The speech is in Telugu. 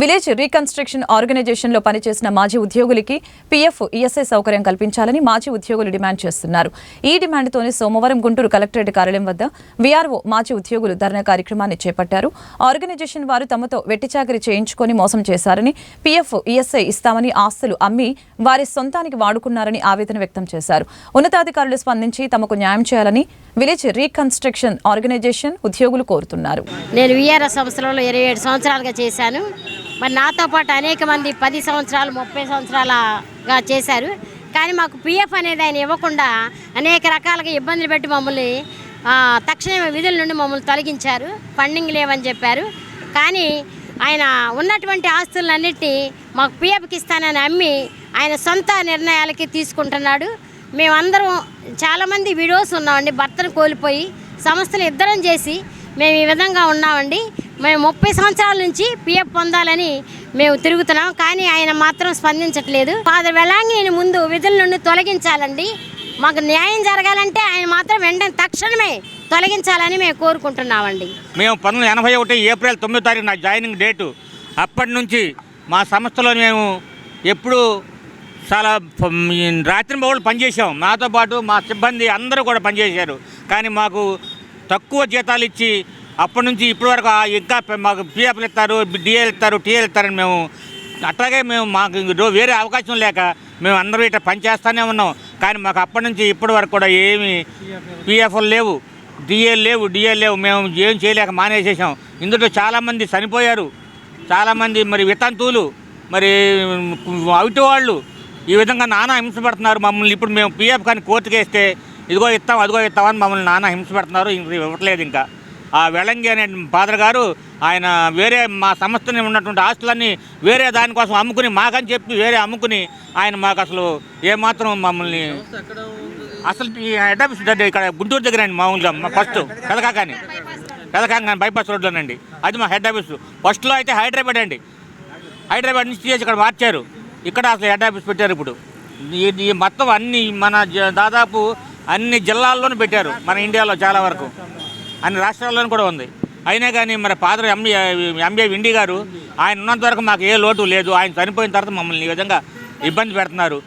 విలేజ్ రీకన్స్ట్రక్షన్ ఆర్గనైజేషన్లో పనిచేసిన మాజీ ఉద్యోగులకి పీఎఫ్ ఈఎస్ఐ సౌకర్యం కల్పించాలని మాజీ ఉద్యోగులు డిమాండ్ చేస్తున్నారు. ఈ డిమాండ్తోనే సోమవారం గుంటూరు కలెక్టరేట్ కార్యాలయం వద్ద వీఆర్ఓ మాజీ ఉద్యోగులు ధర్నా కార్యక్రమాన్ని చేపట్టారు. ఆర్గనైజేషన్ వారు తమతో వెట్టిచాకరి చేయించుకొని మోసం చేశారని పీఎఫ్ ఈఎస్ఐ ఇస్తామని ఆస్తులు అమ్మి వారి సొంతానికి వాడుకున్నారని ఆవేదన వ్యక్తం చేశారు. ఉన్నతాధికారులు స్పందించి తమకు న్యాయం చేయాలని విలేజ్ రీకన్స్ట్రక్షన్ ఆర్గనైజేషన్ ఉద్యోగులు కోరుతున్నారు. నేను విఆర్ఎస్ సంవత్సరంలో ఇరవై ఏడు సంవత్సరాలుగా చేశాను. మరి నాతో పాటు అనేక మంది పది సంవత్సరాలు ముప్పై సంవత్సరాలుగా చేశారు. కానీ మాకు పిఎఫ్ అనేది ఆయన ఇవ్వకుండా అనేక రకాలుగా ఇబ్బందులు పెట్టి మమ్మల్ని తక్షణమే విధుల నుండి మమ్మల్ని తొలగించారు. ఫండింగ్ లేవని చెప్పారు. కానీ ఆయన ఉన్నటువంటి ఆస్తులన్నిటినీ మాకు పిఎఫ్కి ఇస్తానని అమ్మి ఆయన సొంత నిర్ణయాలకి తీసుకుంటున్నాడు. మేమందరం చాలామంది విడోస్ ఉన్నామండి. భర్తను కోల్పోయి సంస్థలు ఇద్దరం చేసి మేము ఈ విధంగా ఉన్నామండి. మేము ముప్పై సంవత్సరాల నుంచి పిఎఫ్ పొందాలని మేము తిరుగుతున్నాం కానీ ఆయన మాత్రం స్పందించట్లేదు. ఫాదర్ వెలాంగిని ముందు విధుల నుండి తొలగించాలండి. మాకు న్యాయం జరగాలంటే ఆయన మాత్రం వెంటనే తక్షణమే తొలగించాలని మేము కోరుకుంటున్నామండి. మేము పంతొమ్మిది ఎనభై ఒకటి ఏప్రిల్ తొమ్మిదో తారీఖు నా జాయినింగ్ డేటు. అప్పటి నుంచి మా సంస్థలో మేము ఎప్పుడు చాలా రాత్రి పగళ్ళు పనిచేసాం నాతో పాటు మా సిబ్బంది అందరూ కూడా పనిచేశారు. కానీ మాకు తక్కువ జీతాలు ఇచ్చి అప్పటి నుంచి ఇప్పటి వరకు ఇంకా మాకు పిఎఫ్లు ఇస్తారు డిఏలు ఇస్తారు టీఏలు ఇస్తారని మేము అట్లాగే మేము మాకు వేరే అవకాశం లేక మేము అందరూ ఇట్లా పనిచేస్తూనే ఉన్నాం. కానీ మాకు అప్పటి నుంచి ఇప్పటి వరకు కూడా ఏమి పిఎఫ్లు లేవు డిఏలు లేవు డిఏలు లేవు. మేము ఏం చేయలేక మానేసేసాం. ఇందులో చాలామంది చనిపోయారు. చాలామంది మరి వితంతువులు మరి అవిటి వాళ్ళు ఈ విధంగా నానా హింస పెడుతున్నారు మమ్మల్ని. ఇప్పుడు మేము పిఎఫ్ కానీ కోర్టుకేస్తే ఇదిగో ఇస్తాం అదిగో ఇస్తామని మమ్మల్ని నానా హింస పెడుతున్నారు. ఇంక ఇవ్వట్లేదు ఇంకా. ఆ వెళంగి అనే ఫాదర్ గారు ఆయన వేరే మా సంస్థని ఉన్నటువంటి ఆస్తులన్నీ వేరే దానికోసం అమ్ముకుని మాకని చెప్పి వేరే అమ్ముకుని ఆయన మాకు అసలు ఏమాత్రం మమ్మల్ని అసలు ఈ హెడ్ ఆఫీస్ దగ్గర ఇక్కడ గుంటూరు దగ్గర అండి మామూలుగా మా ఫస్ట్ పెదకాకాని. పెదకాకాని బైపాస్ రోడ్లోనండి. అది మా హెడ్ ఆఫీస్. ఫస్ట్లో అయితే హైదరాబాద్ అండి. హైదరాబాద్ నుంచి చేసి ఇక్కడ మార్చారు. ఇక్కడ అసలు హెడ్ ఆఫీస్ పెట్టారు ఇప్పుడు. ఈ- మొత్తం అన్ని మన జ- దాదాపు అన్ని జిల్లాల్లోనూ పెట్టారు మన ఇండియాలో చాలా వరకు. అన్ని రాష్ట్రాల్లోనూ కూడా ఉంది. అయినా కానీ మరి ఫాదర్ ఎంఏ ఎంబీఏ విండి గారు ఆయన ఉన్నంత వరకు మాకు ఏ లోటు లేదు. ఆయన చనిపోయిన తర్వాత మమ్మల్ని ఈ విధంగా ఇబ్బంది పెడుతున్నారు.